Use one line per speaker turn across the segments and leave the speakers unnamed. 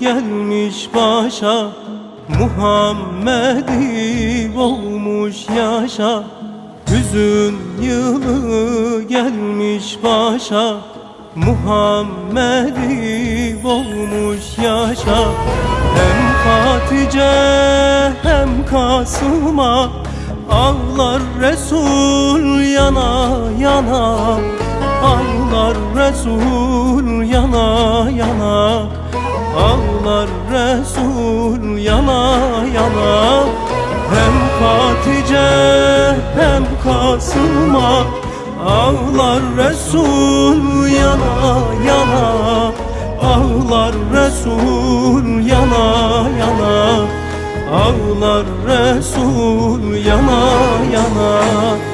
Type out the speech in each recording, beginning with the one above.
gelmiş başa Muhammed'i olmuş yaşa. Hüzün yılı gelmiş başa Muhammed'i olmuş yaşa. Hem Hatice hem Kasım'a Ağlar Resul yana yana. Ağlar Resul yana yana Ağlar Resul yana yana. Hem Hatice hem Kasım'a. Ağlar Resul yana yana. Ağlar Resul yana yana. Ağlar Resul yana yana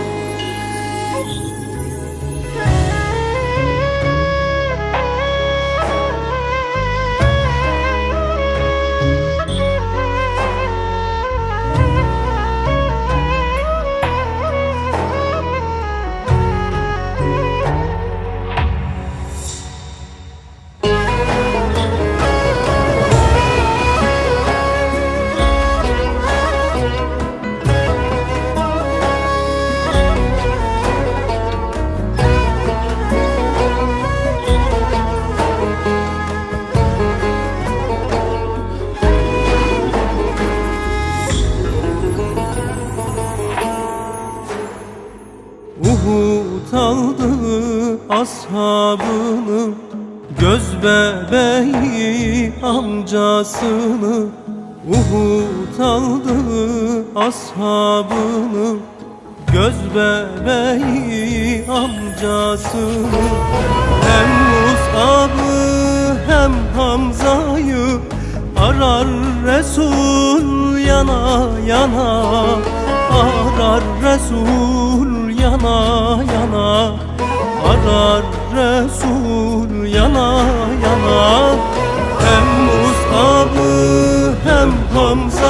Uhud aldı ashabını Göz bebeği amcasını. Uhud aldı ashabını Göz bebeği amcasını. Hem Mus'ab'ı hem Hamza'yı Arar Resul yana yana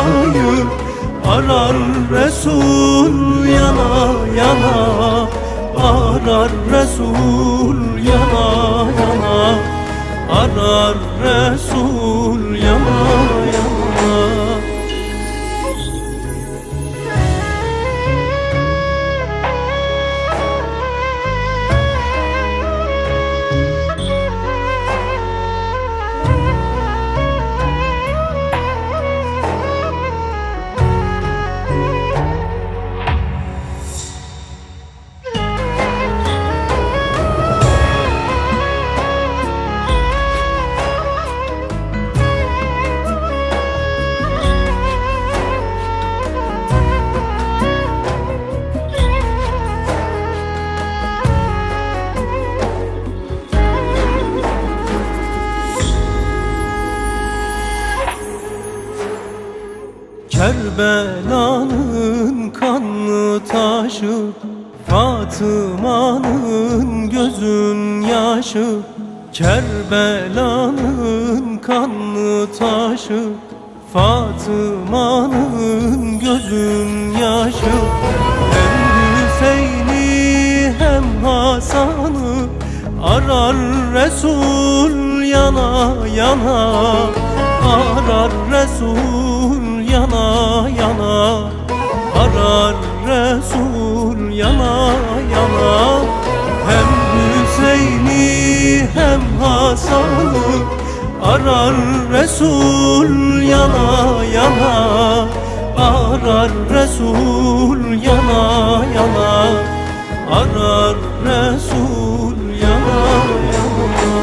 Hamza'yı Arar Resul yana yana. Arar Resul yana yana. Arar Resul yana Kerbela'nın kanlı taşı Fatıma'nın gözün yaşı. Kerbela'nın kanlı taşı Fatıma'nın gözün yaşı. Hem Hüseyin'i hem Hasan'ı Arar Resul yana yana. Arar Resul yana Hasan'ı Arar Resul yana yana Arar Resul yana yana Arar Resul yana yana.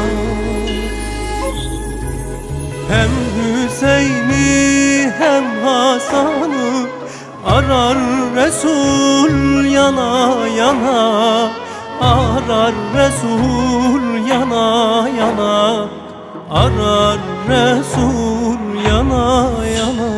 Hem Hüseyin'i hem Hasan'ı Arar Resul yana yana Arar Resul yana yana Arar Resul yana yana